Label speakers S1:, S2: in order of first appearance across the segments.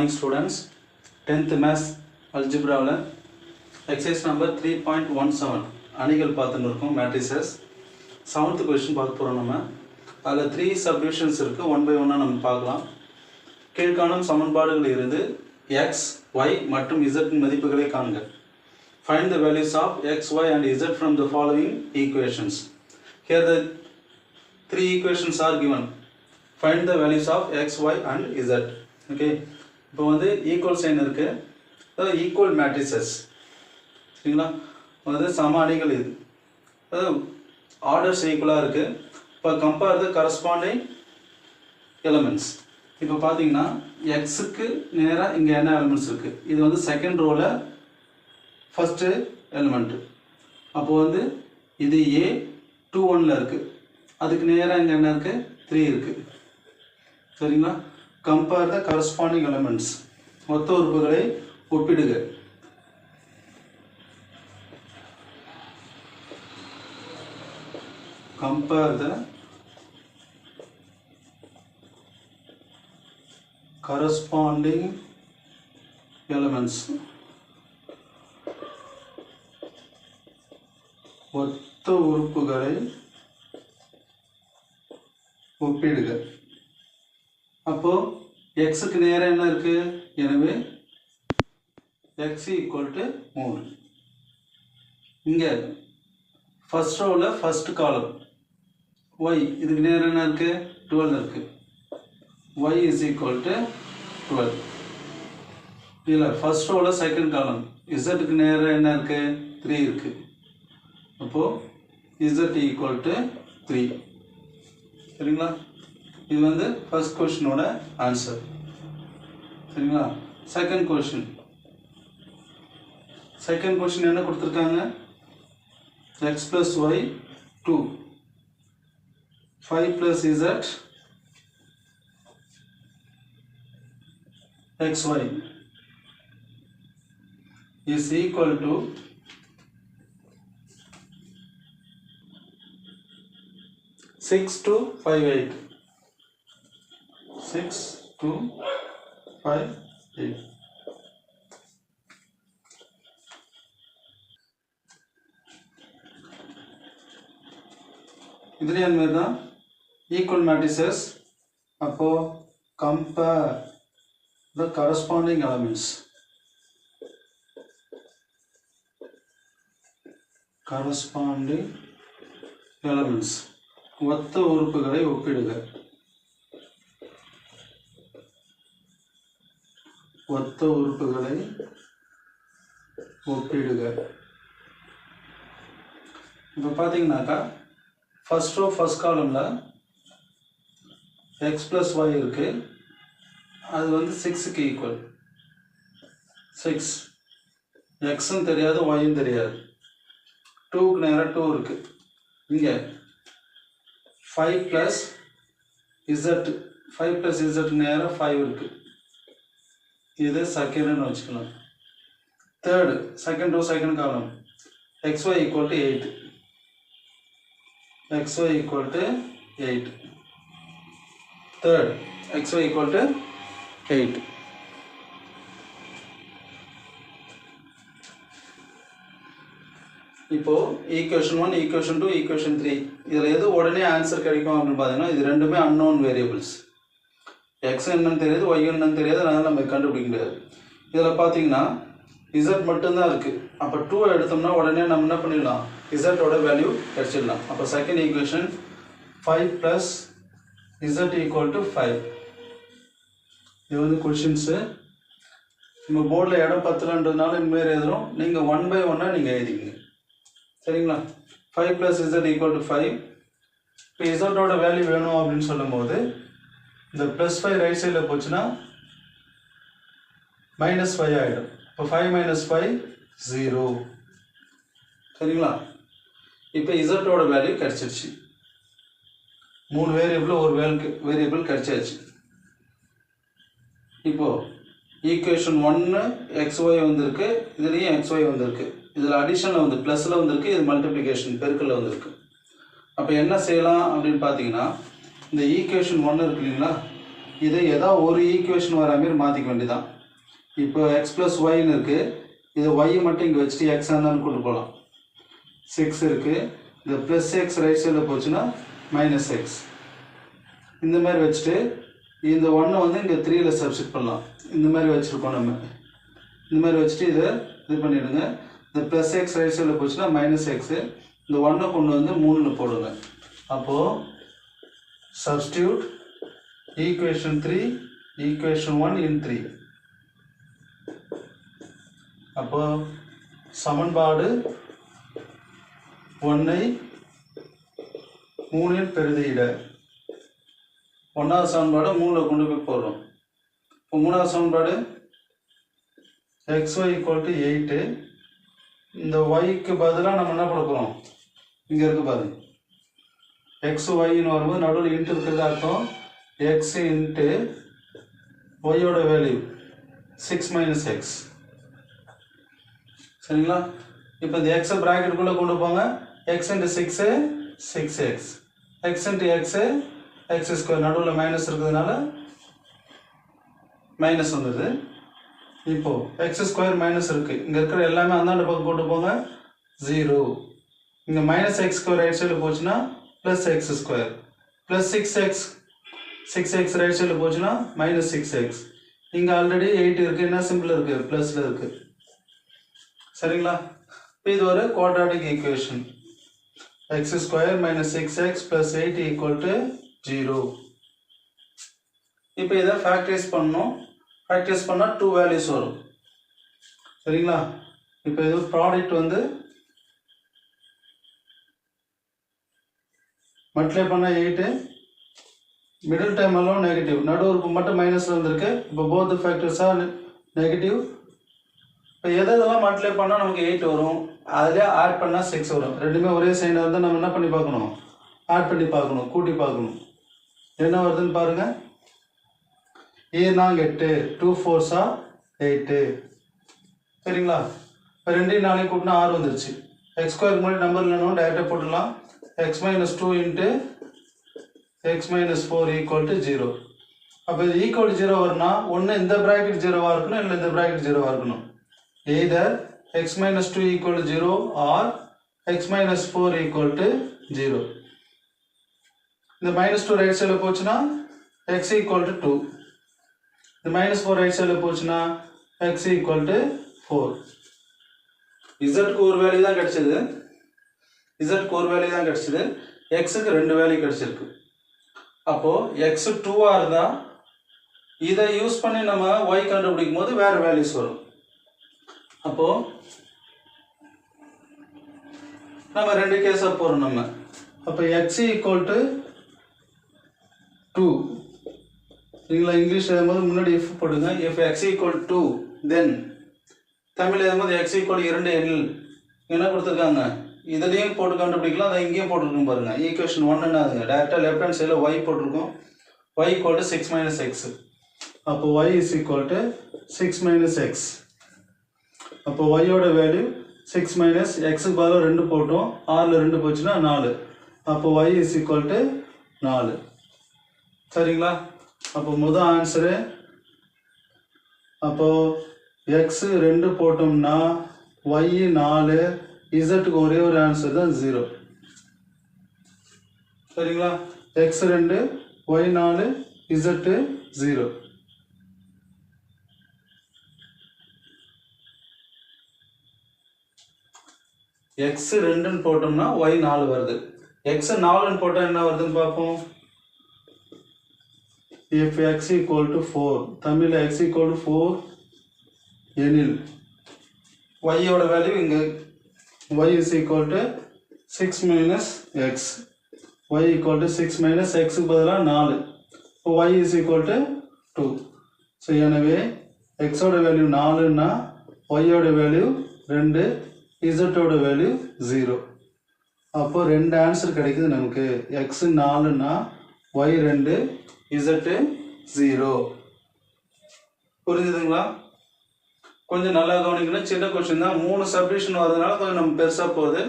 S1: Morning students tenth maths அல்ஜிப்ராவில் exercise number three point one seven அணிகள் பார்த்துன்னு இருக்கோம் matrices seventh question பார்க்க போகிறோம் நம்ம. அதில் த்ரீ சப்டிவிஷன்ஸ் இருக்குது ஒன் பை ஒன்னாக நம்ம பார்க்கலாம். கீழ்காணும் சமன்பாடுகள் இருந்து எக்ஸ் ஒய் மற்றும் இசட்டின் மதிப்புகளை காண்க. Find the values of x y and z from the following equations here the three equations are given find the values of x y and z okay இப்போ வந்து ஈக்குவல் சைன் இருக்கு. அதாவது equal matrices சரிங்களா? வந்து சம அணிகள் இது. அதாவது ஆர்டர்ஸ் ஈக்குவலாக இருக்கு. இப்போ கம்பேர் த கரஸ்பாண்டிங் எலமெண்ட்ஸ் இப்போ பார்த்தீங்கன்னா எக்ஸுக்கு நேராக இங்கே என்ன எலமெண்ட்ஸ் இருக்குது இது வந்து செகண்ட் ரோவில் ஃபஸ்ட்டு எலிமெண்ட்டு அப்போ வந்து இது ஏ டூ ஒனில் இருக்குது அதுக்கு நேராக இங்கே என்ன இருக்குது த்ரீ இருக்குது சரிங்களா? கம்பேர் த கரஸ்பாண்டிங் எலமெண்ட்ஸ் மொத்த உறுப்புகளை ஒப்பிடுக. Compare the corresponding elements. ஒத்த உறுப்புகளை ஒப்பிடுக. அப்போ எக்ஸுக்கு நேரம் என்ன இருக்கு? எனவே எக்ஸ் ஈக்குவல் டு மூணு இங்கே ஃபர்ஸ்ட் ரோவில் ஃபர்ஸ்ட் காலம் ஒய் இதுக்கு நேரம் என்ன இருக்கு? டுவெல் இருக்கு. y is equal to 12 இதில் ஃபர்ஸ்ட் ரோவில் செகண்ட் காலம் இசட்டுக்கு நேரம் என்ன இருக்கு? த்ரீ இருக்கு. அப்போது இசட் ஈக்குவல் டு த்ரீ சரிங்களா? இது வந்து ஃபர்ஸ்ட் கொஷினோட ஆன்சர் சரிங்களா? செகண்ட் கொஷின் செகண்ட் கொஷின் என்ன கொடுத்துருக்காங்க? X plus y two five plus z y is equal to six to five eight. Six two five eight இதுலேயும் அந்த தான் ஈக்குவல் மேட்ரிசஸ் அப்போ compare the corresponding elements corresponding elements ஒத்த உறுப்புகளை ஒப்பிடுக மொத்த உறுப்புகளை ஒப்பிடுக. இப்போ பார்த்தீங்கன்னாக்கா ஃபர்ஸ்ட் ரோ ஃபர்ஸ்ட் காலமில் எக்ஸ் ப்ளஸ் ஒய் இருக்குது அது வந்து சிக்ஸுக்கு ஈக்குவல் சிக்ஸ் எக்ஸும் தெரியாது ஒயும் தெரியாது. டூக்கு நேராக டூ இருக்கு. இங்கே five plus z five plus z நேராக ஃபைவ் இருக்குது இது செகண்ட்னு வச்சுக்கலாம். Third second row second column x y equal to eight x y equal to eight third x y equal to eight இப்போ equation one equation two equation three இதில் எது உடனே answer கிடைக்கும் அப்படின்னு பார்த்தீங்கன்னா இது ரெண்டுமே அன்னோன் வேரியபிள்ஸ் எக்ஸ் என்னன்னு தெரியாது ஒய் என்னன்னு தெரியாது அதனால் நம்ம கண்டுபிடிக்க முடியாது. இதில் பார்த்தீங்கன்னா இசட் மட்டும்தான் இருக்குது அப்போ டூ எடுத்தோம்னா உடனே நம்ம என்ன பண்ணிடலாம்? இசட்டோட வேல்யூ கிடச்சிடலாம். அப்போ second equation five plus z equal to five இது வந்து கொஷின்ஸு நம்ம போர்டில் இடம் பத்தலன்றதுனால இனிமேல் எழுதுறோம். நீங்கள் ஒன் பை ஒன்னாக நீங்கள் எழுதிங்க சரிங்களா? Five plus z equal to five இப்போ இசட்டோட வேல்யூ வேணும் அப்படின்னு சொல்லும்போது இந்த ப்ளஸ் ஃபைவ் ரைட் சைடில் போச்சுன்னா மைனஸ் ஃபைவ் ஆகிடும் இப்போ ஃபைவ் மைனஸ் ஃபைவ் ஜீரோ சரிங்களா? இப்போ இசட்டோட வேல்யூ கிடச்சிருச்சு. மூணு வேரியபிள் ஒரு வேல் வேரியபிள் கிடச்சாச்சு. இப்போ ஈக்குவேஷன் ஒன்று எக்ஸ் ஒய் வந்திருக்கு இதுலேயும் எக்ஸ் ஒய் வந்திருக்கு. இதில் அடிஷனில் வந்து ப்ளஸில் வந்திருக்கு இது மல்டிப்ளிகேஷன் பெருக்கில் வந்திருக்கு. அப்போ என்ன செய்யலாம் அப்படின்னு பார்த்தீங்கன்னா இந்த ஈக்குவேஷன் ஒன்று இருக்கு இல்லைங்களா? இதை ஏதோ ஒரு ஈக்குவேஷன் வர மாதிரி மாற்றிக்க வேண்டியதான் இப்போ எக்ஸ் ப்ளஸ் ஒய்னு இருக்குது இது ஒய் மட்டும் இங்கே வச்சுட்டு எக்ஸ் இருந்தாலும் கொண்டு போகலாம் சிக்ஸ் இருக்குது இந்த ப்ளஸ் எக்ஸ் ரைட் சைடில் போச்சுன்னா மைனஸ் எக்ஸ் இந்த மாதிரி வச்சுட்டு இந்த ஒன்றை வந்து இங்கே த்ரீயில் சப்ஸ்டிட் பண்ணலாம். இந்த மாதிரி வச்சுருக்கோம் நம்ம. இந்த மாதிரி வச்சுட்டு இதை இது பண்ணிவிடுங்க இந்த ப்ளஸ் எக்ஸ் ரைட் சைடில் போச்சுன்னா மைனஸ் எக்ஸு இந்த ஒன்றை கொண்டு வந்து மூணில் போடுங்க. அப்போது substitute equation three equation one in three அப்போ சமன்பாடு ஒன்றை மூணில் பெருதியிட ஒன்றாவது சமன்பாடு மூணில் கொண்டு போய் போடுறோம். இப்போ மூணாவது சமன்பாடு x y equal to eight இந்த ஒய்க்கு பதிலாக நம்ம என்ன பண்ண போகிறோம் இங்கே இருக்கு பாருங்க. எக்ஸ் ஒய்ன்னு வரும்போது நடுவில் இன்ட்டு இருக்கிறது அர்த்தம்? எக்ஸ் இன்ட்டு ஒய்யோட வேல்யூ சிக்ஸ் மைனஸ் எக்ஸ் சரிங்களா? இப்போ இந்த எக்ஸை ப்ராக்கெட்டுக்குள்ளே கொண்டு போங்க. X into six six x x into x x square நடுவில் மைனஸ் இருக்கிறதுனால மைனஸ் வந்தது. இப்போது எக்ஸ் ஸ்கொயர் மைனஸ் இருக்குது இங்கே இருக்கிற எல்லாமே அந்தாண்ட பக்கம் கொண்டு போங்க. ஜீரோ இங்கே மைனஸ் எக்ஸ் ஸ்கொயர் ரைட் சைடில் போச்சுன்னா plus x square plus six x six x right சைடில் போச்சுன்னா மைனஸ் சிக்ஸ் எக்ஸ் இங்கே ஆல்ரெடி எயிட் இருக்குது என்ன சிம்பிள் இருக்குது ப்ளஸில் இருக்குது சரிங்களா? இப்போ இது ஒரு quadratic equation x square minus six x plus eight equal to zero இப்போ இதை ஃபேக்டரைஸ் பண்ணணும். ஃபேக்டரைஸ் பண்ணால் டூ வேல்யூஸ் வரும். சரிங்களா? இப்போ இது ப்ராடக்ட் வந்து மல்டிப்ளை பண்ணால் எயிட்டு மிடில் டைம் எல்லாம் நெகட்டிவ் நடு உறுப்பு மட்டும் மைனஸில் இருந்திருக்கு இப்போ போத் ஃபேக்டர்ஸாக நெகட்டிவ் இப்போ எதை எதெல்லாம் மல்டிப்ளை பண்ணால் நமக்கு எயிட் வரும். அதிலே ஆட் பண்ணால் சிக்ஸ் வரும். ரெண்டுமே ஒரே சைனாக இருந்தால் நம்ம என்ன பண்ணி பார்க்கணும்? ஆட் பண்ணி பார்க்கணும் கூட்டி பார்க்கணும். என்ன வருதுன்னு பாருங்கள் ஏ நாங்க எட்டு டூ ஃபோர்ஸா எயிட்டு சரிங்களா? இப்போ ரெண்டையும் நாளைக்கு கூட்டினா ஆறு வந்துருச்சு. எக்ஸ் ஸ்கொயருக்கு முன்னாடி நம்பர் இல்லைன்னு டேரெக்டாக போட்டுடலாம். X minus two into x minus four equal to zero அப்போ இது ஈக்குவல் ஜீரோ வரும்னா ஒன்று இந்த ப்ராக்கெட் ஜீரோவாக இருக்கணும் இல்லை இந்த ப்ராக்கெட் ஜீரோவாக இருக்கணும். Either x minus two equal zero or x minus four equal to zero இந்த மைனஸ் டூ ரைட் சைடில் போச்சுன்னா எக்ஸ் ஈக்குவல் டு டூ இந்த மைனஸ் ஃபோர் ரைட் சைடில் போச்சுன்னா எக்ஸ் ஈக்குவல் டு ஃபோர் இசட்க்கு ஒரு வேல்யூ தான் கிடச்சிது. இசட்க்கு ஒரு வேல்யூ தான் கிடைச்சது எக்ஸுக்கு ரெண்டு வேல்யூ கிடச்சிருக்கு. அப்போது எக்ஸ் டூவாக இருந்தால் இதை யூஸ் பண்ணி நம்ம ஒய் கண்டுபிடிக்கும் போது வேறு வேல்யூஸ் வரும். அப்போது நம்ம ரெண்டு கேஸாக போகிறோம் நம்ம. அப்போ எக்ஸ் ஈக்குவல் டு டூ சரிங்களா இங்கிலீஷ் எழுதும்போது முன்னாடி எஃப் போடுங்க. F x equal two then Tamil எழுதும்போது எக்ஸ் ஈக்குவல் இரண்டு எல் என்ன கொடுத்துருக்காங்க? இதுலேயும் போட்டு கண்டுபிடிக்கலாம் அதை இங்கேயும் போட்டிருக்கும் பாருங்கள் ஈக்குவேஷன் என்ன அதுங்க டேரெக்டாக லெஃப்ட் ஹேண்ட் சைடில் ஒய் போட்டிருக்கோம். Y equal to six minus x அப்போ y is equal to six minus x அப்போ ஒய்யோட வேல்யூ சிக்ஸ் மைனஸ் எக்ஸுக்கு பதிலாக ரெண்டு போட்டோம். ஆறில் ரெண்டு போச்சுன்னா நாலு. அப்போ ஒய் இஸ் ஈக்குவல் டு நாலு. சரிங்களா? அப்போ முதல் ஆன்சரு அப்போது எக்ஸு ரெண்டு போட்டோம்னா ஒய் நாலு இசட்டுக்கு ஒரே ஒரு ஆன்சர் தான் ஜீரோ சரிங்களா? எக்ஸ் ரெண்டு ஒய் நாலு இசட்டு ஜீரோ எக்ஸ் ரெண்டுன்னு போட்டோம்னா ஒய் நாலு வருது. எக்ஸ் நாலுன்னு போட்டால் என்ன வருதுன்னு பார்ப்போம். If x equal to four Tamil x equal to four எனில் ஒய்யோட வேல்யூ இங்கே y is equal to 6 minus x. y equal to 6 minus x பதிலாக நாலு. இப்போ y is equal to 2 so எனவே x ஓட வேல்யூ நாலுன்னா y ஓட வேல்யூ ரெண்டு இசட்டோட வேல்யூ ஜீரோ அப்போ ரெண்டு ஆன்சர் கிடைக்குது நமக்கு. எக்ஸ் நாலுன்னா ஒய் ரெண்டு இசட்டு ஜீரோ புரிஞ்சுதுங்களா? கொஞ்சம் நல்லா கவனிக்கணும். சின்ன கொஷின் தான். மூணு சப்டிஷன் வரதுனால கொஞ்சம் நம்ம பெருசாக போகுது.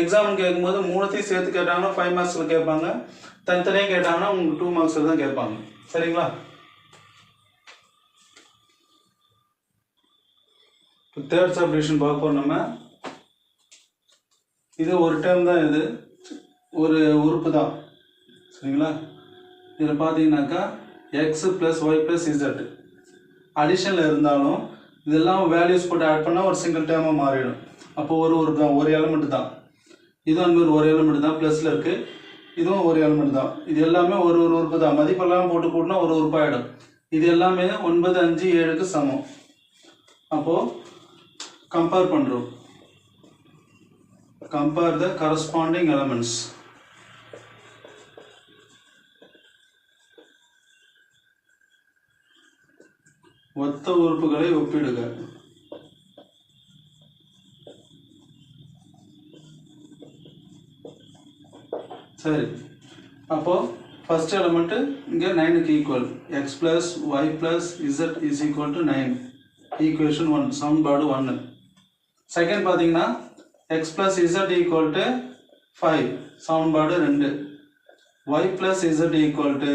S1: எக்ஸாம் கேட்கும்போது மூணுத்தையும் சேர்த்து கேட்டாங்கன்னா ஃபைவ் மார்க்ஸில் கேட்பாங்க. தனித்தனியாக கேட்டாங்கன்னா உங்களுக்கு டூ மார்க்ஸில் தான் கேட்பாங்க. சரிங்களா? தேர்ட் சப்டிஷன் பார்ப்போம் நம்ம. இது ஒரு டைம் தான் இது. ஒரு உறுப்பு தான். சரிங்களா? இதில் பார்த்தீங்கன்னாக்கா x plus y plus z அடிஷனில் இருந்தாலும் இதெல்லாம் வேல்யூஸ் போட்டு ஆட் பண்ணால் ஒரு சிங்கிள் டேர்மாக மாறிடும். அப்போ ஒரு ஒரு தான் ஒரு எலமெண்ட் தான். இதுவும் அந்த ஒரு எலமெண்ட் தான் ப்ளஸில் இருக்குது இதுவும் ஒரு எலமெண்ட் தான். இது எல்லாமே ஒரு ஒரு உறுப்பு தான். மதிப்பெல்லாம் போட்டு கூட்டினா ஒரு உறுப்பாயிடும். இது எல்லாமே ஒன்பது அஞ்சு ஏழுக்கு சமம். அப்போது கம்பேர் பண்ணுறோம் கம்பேர் த கரஸ்பாண்டிங் எலமெண்ட்ஸ் ஒத்த உறுப்புகளை ஒப்பிடுக. சரி. அப்போ ஃபர்ஸ்ட் எலமெண்ட்டு இங்கே நைனுக்கு equal x plus y plus z is equal to nine equation one சமன்பாடு ஒன்று செகண்ட் பார்த்தீங்கன்னா x plus z equal to five சமன்பாடு ரெண்டு. Y plus z equal to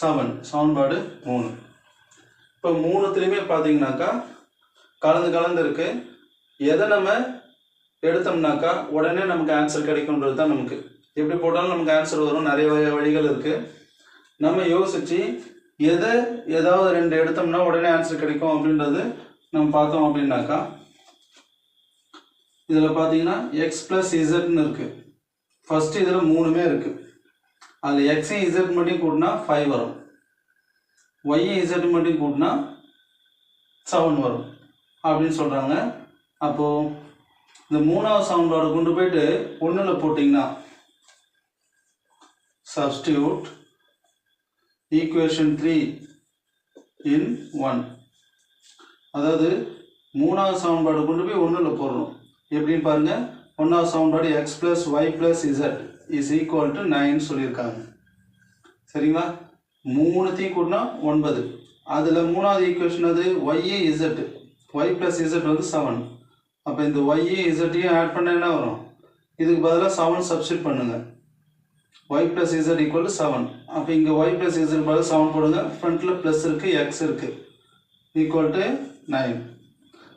S1: seven சமன்பாடு மூணு. இப்போ மூணுத்துலேயுமே பார்த்தீங்கன்னாக்கா கலந்து கலந்து இருக்கு. எதை நம்ம எடுத்தோம்னாக்கா உடனே நமக்கு ஆன்சர் கிடைக்கும்ன்றது தான் நமக்கு. எப்படி போட்டாலும் நமக்கு ஆன்சர் வரும். நிறைய வகை வழிகள் இருக்குது நம்ம யோசிச்சு எதை ஏதாவது ரெண்டு எடுத்தோம்னா உடனே ஆன்சர் கிடைக்கும் அப்படின்றது நம்ம பார்த்தோம் அப்படின்னாக்கா இதில் பார்த்தீங்கன்னா எக்ஸ் ப்ளஸ் இசட்னு இருக்குது ஃபஸ்ட்டு இதில் மூணுமே இருக்குது அதில் எக்ஸையும் இசட் மட்டும் கூட்டினா ஃபைவ் வரும். ஒய்யும் இசட்டு மட்டும் கூட்டினா செவன் வரும். அப்படின்னு சொல்கிறாங்க அப்போது இந்த மூணாவது சவுண்டோட கொண்டு போயிட்டு ஒன்றில் போட்டிங்கன்னா substitute equation three in one அதாவது மூணாவது சமன்பாடு கொண்டு போய் ஒன்றில் போடுறோம் எப்படின்னு பாருங்கள் ஒன்றாவது சமன்பாடு x plus y plus z is equal to nine சொல்லியிருக்காங்க. சரிங்களா? மூணுத்தையும் கூட்டினா ஒன்பது. அதில் மூணாவது ஈக்குவேஷன் அது ஒய்ஏ இசட் ஒய் ப்ளஸ் இசட் வந்து செவன் அப்போ இந்த ஒய்ஏ இசட்டையும் ஆட் பண்ண என்ன வரும்? இதுக்கு பதிலாக செவன் சப்ஸ்டிட் பண்ணுங்கள் y plus z equal to seven அப்போ இங்கே ஒய் ப்ளஸ் இசட் பதில் செவன் போடுங்க. ஃப்ரண்ட்டில் ப்ளஸ் இருக்குது எக்ஸ் இருக்குது ஈக்குவல் டு நைன்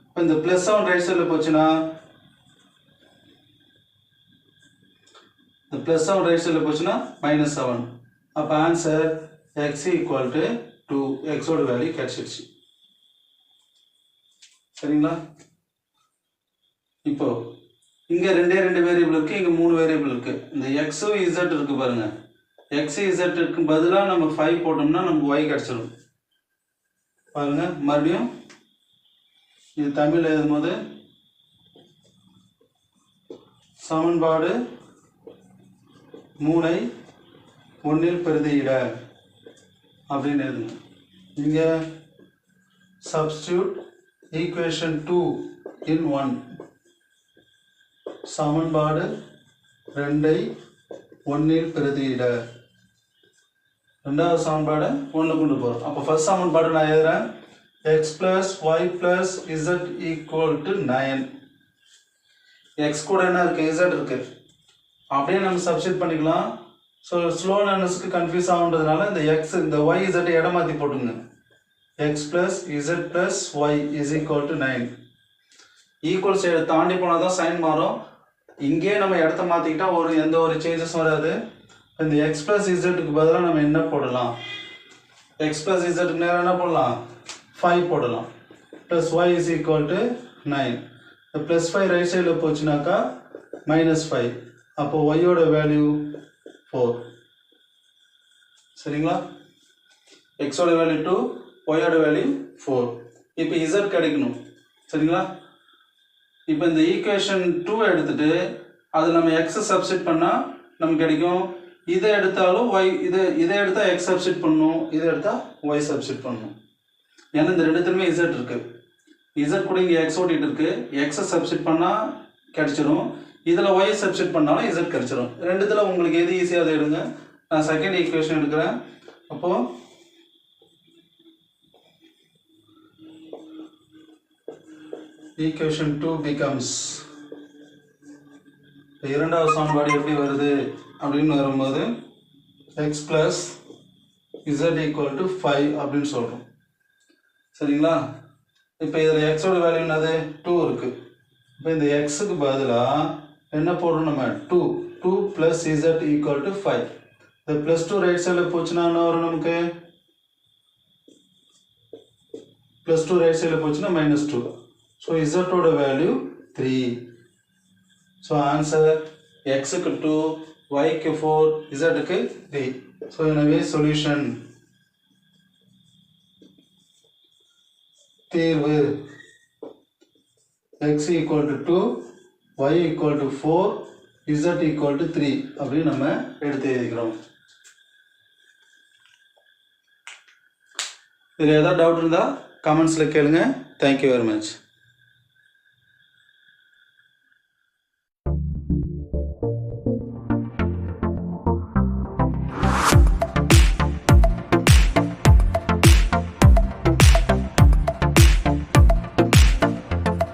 S1: இப்போ இந்த ப்ளஸ் செவன் ரைட் சைடில் போச்சுன்னா இந்த ப்ளஸ் செவன் ரைட் சைடில் போச்சுன்னா மைனஸ் செவன் அப்போ answer x equal to two எக்ஸோட வேல்யூ கிடச்சிருச்சு. சரிங்களா? இப்போ இங்கே ரெண்டே ரெண்டு வேரியபிள் இருக்குது இங்கே மூணு வேரியபிள் இருக்குது இந்த எக்ஸும் இசட் இருக்குது பாருங்கள் எக்ஸ் இசட்டுக்கு பதிலாக நம்ம ஃபைவ் போட்டோம்னா நமக்கு ஒய் கிடச்சிடும் பாருங்கள் மறுபடியும் இது தமிழ் எழுதும்போது சமன்பாடு மூளை ஒன்றில் பிரதியிட அப்படின்னு எழுதுங்க. இங்கே substitute equation two in one சமன்பாடு ரெண்டை ஒன்றில் பிரதியிட. ரெண்டாவது சமன்பாடை ஒன்று கொண்டு போகிறோம் அப்போ ஃபர்ஸ்ட் சமன்பாடு நான் எழுதுறேன். X plus y plus z equal to nine x கூட என்ன இருக்குது இசட் இருக்குது அப்படியே நம்ம சப்ஸ்டியூட் பண்ணிக்கலாம். ஸோ ஸ்லோ லேர்னர்ஸ்க்கு கன்ஃபியூஸ் ஆகுன்றதுனால இந்த எக்ஸ் இந்த ஒய் இசட் இடம் மாற்றி போட்டுங்க x plus z plus y is equal to nine equal side தாண்டி போனால் தான் சைன் மாறும். இங்கேயே நம்ம இடத்த மாற்றிக்கிட்டா ஒரு எந்த ஒரு சேஞ்சஸும் வராது. இந்த எக்ஸ் ப்ளஸ் இசட்டுக்கு பதிலாக நம்ம என்ன போடலாம்? எக்ஸ் ப்ளஸ் இசட்டுக்கு நேரம் என்ன போடலாம்? ஃபைவ் போடலாம். Plus y is equal to nine இந்த ப்ளஸ் ஃபைவ் ரைட் சைடில் போச்சுனாக்கா மைனஸ் ஃபைவ் அப்போது ஒய்யோட வேல்யூ ஃபோர் சரிங்களா? எக்ஸோட வேல்யூ டூ ஒய்யோட வேல்யூ ஃபோர் இப்போ இசட் கிடைக்கணும். சரிங்களா? இப்போ இந்த ஈக்குவேஷன் டூ எடுத்துட்டு அது நம்ம எக்ஸ் சப்ஸ்டிட் பண்ணால் நமக்கு கிடைக்கும். இதை எடுத்தாலும் ஒய் இதை இதை எடுத்தால் எக்ஸ் சப்ஸ்டிட் பண்ணணும் இதை எடுத்தால் ஒய் சப்ஸ்டிட் பண்ணணும் ஏன்னா இந்த ரெண்டுத்துலையுமே இசட் இருக்குது இசட் கூட இங்கே எக்ஸ் ஓட்டிகிட்டு இருக்குது எக்ஸை சப்ஸ்டிட் பண்ணால் கிடச்சிரும். இதில் ஒய் சப்ஸ்டிட் பண்ணாலும் இசட் கிடச்சிடும் ரெண்டுத்தில் உங்களுக்கு எது ஈஸியாக அதை எடுங்க. நான் செகண்ட் ஈக்குவேஷன் எடுக்கிறேன். அப்போது ஈக்குவேஷன் டூ பிகம்ஸ் இரண்டாவது சமன்பாடு எப்படி வருது அப்படின்னு வரும்போது x plus z equal to five அப்படின்னு சொல்கிறோம் சரிங்களா? இப்போ இதில் எக்ஸோட வேல்யூ என்னது? டூ இருக்குது இப்போ இந்த எக்ஸுக்கு பதிலாக என்ன போடுறோம் நம்ம? Two two plus z equal to five இந்த ப்ளஸ் டூ ரைட் சைடில் போச்சுன்னா என்ன வரும் நமக்கு? ப்ளஸ் டூ ரைட் சைடில் போச்சுன்னா மைனஸ் டூ ஸோ இசட்டோட வேல்யூ த்ரீ ஸோ ஆன்சர் எக்ஸுக்கு டூ ஒய்க்கு ஃபோர் இசட்டுக்கு த்ரீ ஸோ எனவே சொல்யூஷன் தீர்வு. X equal to two y equal to four z equal to three அப்படின்னு நம்ம எடுத்து எழுதிக்கிறோம். இதில் ஏதாவது டவுட் இருந்தால் கமெண்ட்ஸில் கேளுங்க. Thank you very much